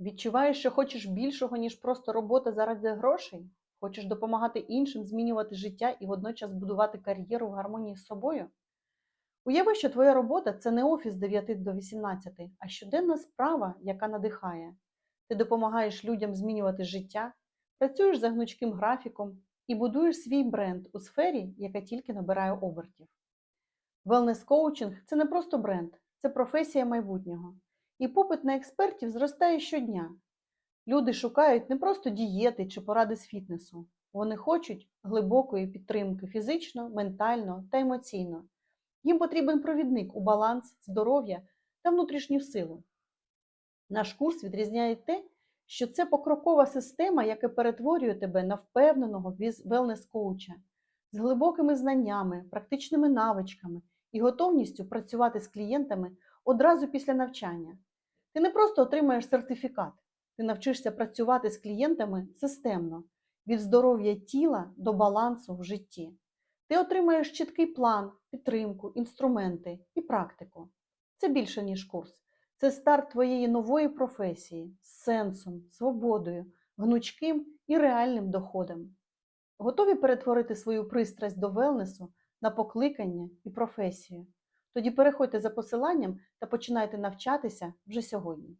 Відчуваєш, що хочеш більшого, ніж просто робота заради грошей? Хочеш допомагати іншим змінювати життя і водночас будувати кар'єру в гармонії з собою? Уяви, що твоя робота це не офіс з 9 до 18, а щоденна справа, яка надихає. Ти допомагаєш людям змінювати життя, працюєш за гнучким графіком і будуєш свій бренд у сфері, яка тільки набирає обертів. Велнес-коучинг це не просто бренд, це професія майбутнього. І попит на експертів зростає щодня. Люди шукають не просто дієти чи поради з фітнесу. Вони хочуть глибокої підтримки фізично, ментально та емоційно. Їм потрібен провідник у баланс, здоров'я та внутрішню силу. Наш курс відрізняє те, що це покрокова система, яка перетворює тебе на впевненого велнес-коуча з глибокими знаннями, практичними навичками і готовністю працювати з клієнтами одразу після навчання. Ти не просто отримаєш сертифікат, ти навчишся працювати з клієнтами системно, від здоров'я тіла до балансу в житті. Ти отримаєш чіткий план, підтримку, інструменти і практику. Це більше, ніж курс. Це старт твоєї нової професії з сенсом, свободою, гнучким і реальним доходом. Готові перетворити свою пристрасть до велнесу на покликання і професію? Тоді переходьте за посиланням та починайте навчатися вже сьогодні.